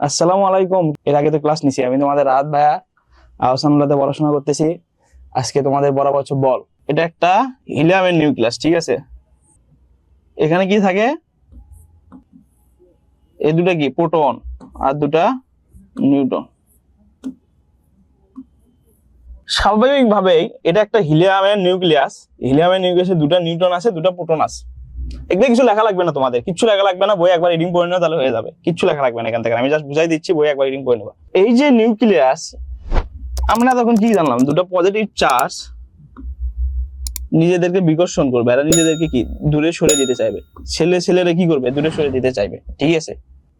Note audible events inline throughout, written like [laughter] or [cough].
আসসালামু আলাইকুম। এর আগে তো ক্লাস নিছি। আমি তোমাদের রাত ভাইয়া পড়াশোনা করতেছি। আজকে তোমাদের বরাবর বল। এটা একটা হিলিয়ামের নিউক্লিয়াস ঠিক আছে? এখানে কি থাকে? এই দুটা কি? প্রোটন আর দুটা নিউট্রন স্বাভাবিকভাবেই এটা একটা হিলিয়ামের নিউক্লিয়াস হিলিয়ামের নিউক্লিয়াসে দুটা নিউট্রন আছে, দুটা প্রোটন আছে। এগুলো কিছু লেখা লাগবে না তোমাদের। কিচ্ছু লেখা লাগবে না, বই একবার রিডিং করে নেও, তাহলে হয়ে যাবে। কিচ্ছু লেখা লাগবে না এখান থেকে। আমি জাস্ট বুঝাই দিচ্ছি, বই একবার রিডিং করে নেবা। এই যে নিউক্লিয়াস আমরা তখন কি জানলাম? দুটো পজিটিভ চার্জ নিজেদেরকে বিকর্ষণ করবে। এরা নিজেদেরকে কি? দূরে সরে যেতে চাইবে। ছেলে ছেলেরা কি করবে? দূরে সরে যেতে চাইবে। ঠিক আছে?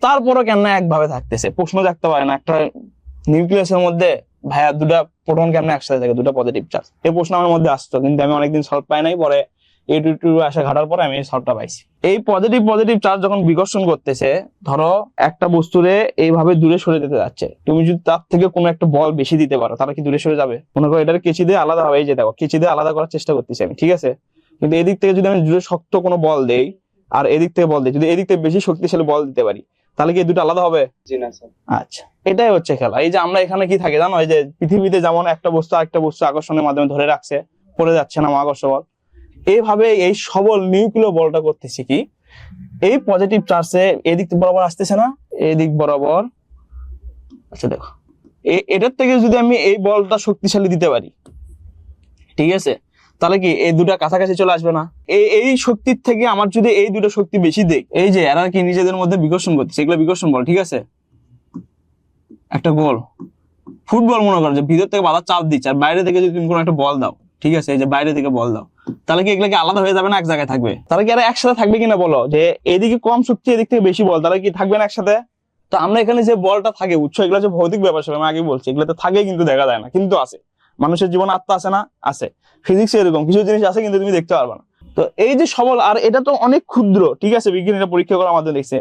তারপরও কেন একভাবে থাকতেছে? প্রশ্ন থাকতে পারে না। একটা নিউক্লিয়াসের মধ্যে ভাইয়া দুটা প্রোটন কেমন একসাথে থাকে? দুটো পজিটিভ চার্জ এই প্রশ্ন আমার মধ্যে আসতো, কিন্তু আমি অনেকদিন সলভ পাই নাই। পরে এই টু আসা ঘাটার পরে আমি পাইছি। এই পজিটিভ পজিটিভ চার্জ যখন বিকর্ষণ করতেছে ধরো একটা বস্তুরে এইভাবে দূরে সরে যেতে যাচ্ছে। তুমি যদি তার থেকে কোনো একটা বল বেশি দিতে পারো তাহলে কি দূরে সরে যাবে? মনে করো এটার কেচি দিয়ে আলাদা হবে এই যে দেখো কেচি দিয়ে আলাদা করার চেষ্টা করতেছি আমি ঠিক আছে? কিন্তু এদিক থেকে যদি আমি দূরে শক্ত কোনো বল দেই আর এদিক থেকে বল দিই যদি এদিক থেকে বেশি শক্তিশালী বল দিতে পারি তাহলে কি এই দুটো আলাদা হবে? জি না স্যার। আচ্ছা এটাই হচ্ছে খেলা। এই যে আমরা এখানে কি থাকে জানো? এই যে পৃথিবীতে যেমন একটা বস্তু আরেকটা বস্তু আকর্ষণের মাধ্যমে ধরে রাখছে পড়ে যাচ্ছে না মহাকর্ষ বল। এইভাবে এই সবল নিউক্লিয় বলটা করতেছি কি? এই পজিটিভ চার্জে এদিক বরাবর আসতেছে না, এদিক বরাবর আচ্ছা দেখো। এটার থেকে যদি আমি এই বলটা শক্তিশালী দিতে পারি, ঠিক আছে? তাহলে কি এই দুটা কাছাকাছি চলে আসবে না? এই এই শক্তির থেকে আমার যদি এই দুটো শক্তি বেশি দেখ এই যে এরা কি নিজেদের মধ্যে বিকর্ষণ করতেছে, এগুলো বিকর্ষণ বল, ঠিক আছে? একটা গোল ফুটবল মনে করো যে ভিতর থেকে বাধা চাপ দিচ্ছে, আর বাইরে থেকে যদি তুমি কোনো একটা বল দাও, ঠিক আছে? এই যে বাইরে থেকে বল দাও। তাহলে কি এগুলো কি আলাদা হয়ে যাবে না এক জায়গায় থাকবে? তাহলে কি আর একসাথে থাকবে কিনা বলো? যে এদিকে কম শক্তি এদিক থেকে বেশি বল তাহলে কি থাকবে না একসাথে? তো আমরা এখানে যে বলটা থাকে উৎস এগুলো হচ্ছে ভৌতিক ব্যাপার স্যাপার, আমি আগে বলছি এগুলো তো থাকে কিন্তু দেখা যায় না কিন্তু আছে। মানুষের জীবনে আত্মা আছে না? আছে। ফিজিক্স এরকম কিছু জিনিস আছে কিন্তু তুমি দেখতে পারবে না। তো এই যে সবল আর এটা তো অনেক ক্ষুদ্র ঠিক আছে? বিজ্ঞানীরা পরীক্ষা করে আমাদের দেখছে।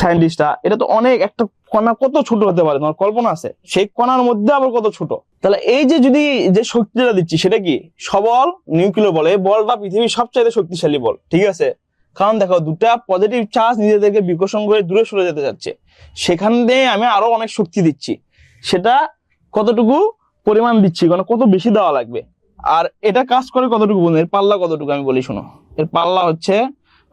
সায়েন্টিস্টরা এটা তো অনেক একটা কণা কত ছোট হতে পারে, তোমার কল্পনা আছে? সেই কণার মধ্যে আবার কত ছোট? তাহলে এই যে যদি যে শক্তিটা দিচ্ছি, সেটা কি? সবল নিউক্লিয় বলটা পৃথিবীর শক্তিশালী বল, ঠিক আছে? কারণ দেখো, দুটা পজিটিভ চার্জ নিজেদেরকে বিকর্ষণ করে দূরে সরে যেতে যাচ্ছে সেখান দিয়ে আমি আরও অনেক শক্তি দিচ্ছি। সেটা কতটুকু পরিমাণ দিচ্ছি? মানে কত বেশি দেওয়া লাগবে? আর এটা কাজ করে কতটুকু বলুন এর পাল্লা কতটুকু? আমি বলি, শোনো। এর পাল্লা হচ্ছে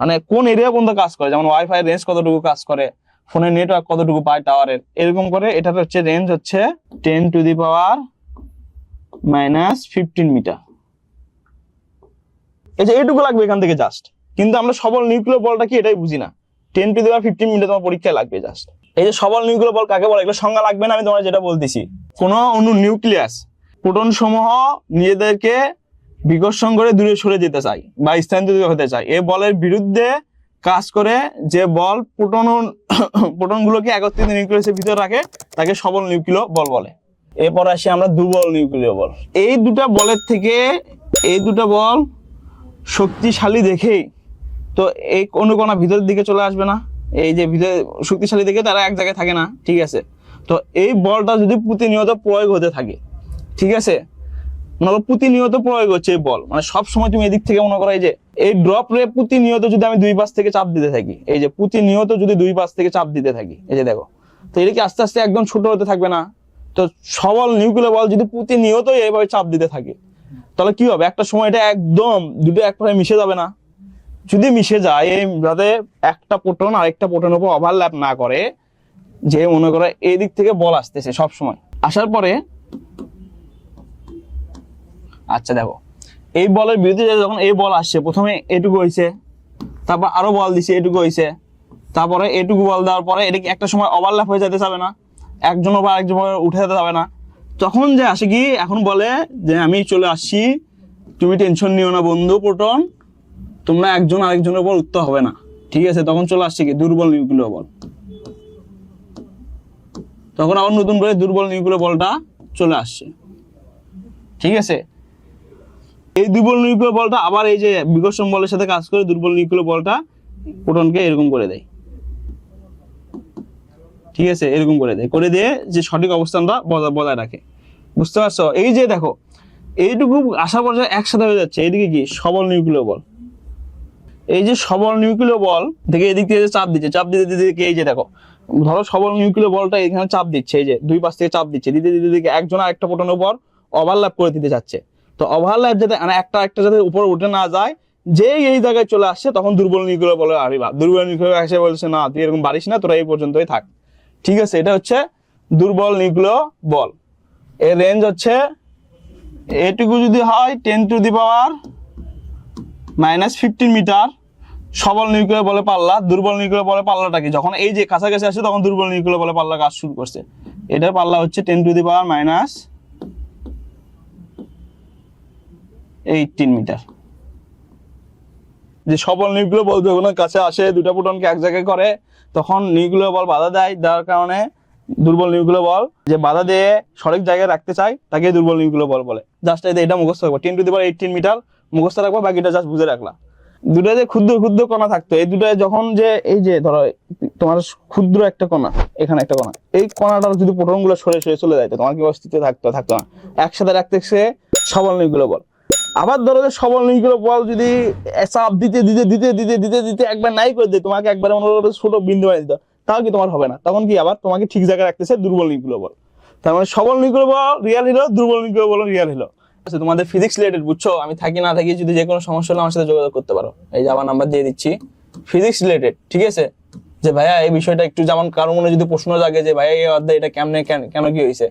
মানে কোন এরিয়া পর্যন্ত কাজ করে? যেমন ওয়াইফাই রেঞ্জ কতটুকু কাজ করে? ফোনের নেটওয়ার্ক কতটুকু পায় টাওয়ারের এরকম করে এটার হচ্ছে রেঞ্জ হচ্ছে ten to the power minus fifteen metre এই যে এইটুকু লাগবে এখান থেকে জাস্ট কিন্তু আমরা সবল নিউক্লিয় বলটা কি এটাই বুঝি না। Ten to the power fifteen metre তোমার পরীক্ষায় লাগবে জাস্ট এই যে সবল নিউক্লিয় বল কাকে বলে? এগুলো সংজ্ঞা লাগবে না, আমি তোমার যেটা বলতেছি। কোন অনু নিউক্লিয়াস প্রোটন সমূহ নিজেদেরকে বিকর্ষণ করে দূরে সরে যেতে চাই বা স্থানান্তরিত হতে চাই। এই বলের বিরুদ্ধে কাজ করে যে বল প্রোটন [coughs] প্রোটন গুলোকে একত্রিত নিউক্লিয়াসের ভিতর রাখে, তাকে সবল নিউক্লিয় বল বলে। এরপর আসি আমরা দুর্বল নিউক্লিয় বল। এই দুটা বলের থেকে এই দুটো বল শক্তিশালী দেখেই তো এই কোনো কোনা ভিতরের দিকে চলে আসবে না। এই যে ভিতরে শক্তিশালী দেখে তারা এক জায়গায় থাকে না, ঠিক আছে? তো এই বলটা যদি প্রতিনিয়ত প্রয়োগ হতে থাকে, ঠিক আছে? মনে করো প্রতিনিয়ত প্রয়োগ হচ্ছে এই বল। মানে সব সময় তুমি এদিক থেকে মনে করো এই যে, এই ড্রপ রে প্রতিনিয়ত যদি আমি দুই পাশ থেকে চাপ দিতে থাকি, এই যে প্রতিনিয়ত যদি দুই পাশ থেকে চাপ দিতে থাকি, এই যে দেখো, তো এটা কি আস্তে আস্তে একদম ছোট হতে থাকবে না? তো সবল নিউক্লিয়ার বল যদি প্রতিনিয়ত এইভাবে চাপ দিতে থাকে, তাহলে কি হবে? একটা সময় এটা একদম দুটো এক পাশে মিশে যাবে না। যদি মিশে যায়, এই যাতে একটা প্রোটন আরেকটা প্রোটনের উপর ওভারল্যাপ না করে, যে মনে করে এই দিক থেকে বল আসতেছে সব সময় আসার পরে আচ্ছা দেখো। এই বলের বিরুদ্ধে যখন এই বল আসছে, প্রথমে এটুকু হয়েছে তারপর আরও বল দিছে, এটুকু হয়েছে তারপরে এটুকু বল দেওয়ার পরে এটা একটা সময় ওভারল্যাপ হয়ে যেতে যাবে না? একজন বা আরেকজন উঠে যেতে যাবে না। তখন যে আসে কি, এখন বলে যে আমি চলে আসছি, তুমি টেনশন নিও না বন্ধু প্রোটন, তোমরা একজন আরেকজনের উপর উত্তর হবে না। ঠিক আছে, তখন চলে আসছে কি, দুর্বল নিউক্লিয় বল। তখন আবার নতুন করে দুর্বল নিউক্লিয় বলটা চলে আসছে। ঠিক আছে? এই দুর্বল নিউক্লিয় বলটা আবার এই যে বিকর্ষণ বলের সাথে কাজ করে দুর্বল নিউক্লিয় বলটা প্রোটনকে এরকম করে দেয়। ঠিক আছে? এরকম করে দেয়। করে দিয়ে যে সঠিক অবস্থানটা বজায় রাখে। বুঝতে পারছ? এই যে দেখো, এইটুকু আশা পর্যায়ে একসাথে হয়ে যাচ্ছে। এইদিকে কি? সবল নিউক্লিয় বল। এই যে সবল নিউক্লিয় বল থেকে এদিক থেকে চাপ দিচ্ছে, চাপ দিতে দিতে এই যে দেখো, ধরো সবল নিউক্লিয় বলটা এখানে চাপ দিচ্ছে। এই যে দুই পাশ থেকে চাপ দিচ্ছে। দিতে দিতে দিতে একজন আরেকটা প্রোটনের উপর ওভারল্যাপ করে দিতে যাচ্ছে তো ওভারল্যাপ যাতে মানে একটা একটা যাতে উপর উঠে না যায়, যেই এই জায়গায় চলে আসছে তখন দুর্বল নিউক্লিয় বলে আরিবা। দুর্বল নিউক্লিয় এসে বলছে, না, তুই এরকম বাড়িস না, তোরা এই পর্যন্তই থাক। ঠিক আছে, এটা হচ্ছে দুর্বল নিউক্লিয় বল। এর রেঞ্জ হচ্ছে এটুকু যদি হয় ten to the power minus fifteen metre. সবল নিউক্লিয় বলে পাল্লা, দুর্বল নিউক্লিয় বলে পাল্লাটা কি? যখন এই যে কাছাকাছি আসে তখন দুর্বল নিউক্লিয় বলে পাল্লা কাজ শুরু করছে। এটার পাল্লা হচ্ছে ten to the power minus eighteen metre যে সবল নিউক্লিয় বল যখন কাছে আসে, দুটা প্রোটনকে এক জায়গায় করে, তখন নিউক্লিয় বল বাধা দেয় যার কারণে দুর্বল নিউক্লিয় বল যে বাধা দিয়ে সঠিক জায়গায় রাখতে চায়, তাকে দুর্বল নিউক্লিয় বল বলে। জাস্ট এটা মুখস্থ রাখব। Ten to the power eighteen metre মুখস্থ রাখব, বাকিটা জাস্ট বুঝে রাখলা। দুটা যে ক্ষুদ্র ক্ষুদ্র কণা থাকতো, এই দুটায় যখন যে এই যে ধরো, তোমার ক্ষুদ্র একটা কণা, এখানে একটা কণা, এই কণাটার যদি প্রোটনগুলো সরে সরে চলে যায় তো তোমার কি অস্তিত্ব থাকতো থাকতো না। একসাথে রাখতে সে সবল নিউক্লিয় বল। আবার ধরো যে সবল নিউক্লিয় বল যদি চাপ দিতে দিতে দিতে দিতে দিতে দিতে একবার নাই করে দেয়, তোমাকে একবার মনে করো ছোট বিন্দু বানিয়ে দিত তাও কি তোমার হবে না? তখন কি আবার তোমাকে ঠিক জায়গায় রাখতেছে দুর্বল নিউক্লিয় বল। তার মানে সবল নিউক্লিয় বল রিয়াল হলো দুর্বল নিউক্লিয় বল রিয়াল হলো আচ্ছা তোমাদের ফিজিক্স রিলেটেড বুঝছ? আমি থাকি, না থাকি, যদি যে কোনো সমস্যা হলে আমার সাথে যোগাযোগ করতে পারো। এই যে আমার নাম্বার দিয়ে দিচ্ছি। ফিজিক্স রিলেটেড ঠিক আছে? যে ভাইয়া, এই বিষয়টা একটু যেমন কারও মনে যদি প্রশ্ন জাগে যে, ভাইয়া, এই অধ্যায় এটা কেমনে, কেন কেন কি হয়েছে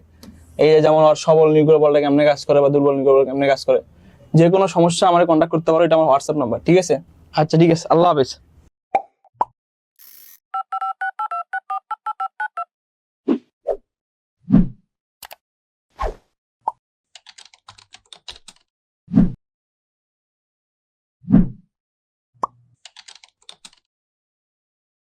এই যেমন সবল নিউক্লিয় বলটা কেমনে কাজ করে বা দুর্বল বল কেমনে কাজ করে। যে কোনো সমস্যা আমার কন্ট্যাক্ট করতে পারো, এটা আমার হোয়াটসঅ্যাপ নাম্বার ঠিক আছে? আচ্ছা ঠিক আছে। আল্লাহ হাফেজ।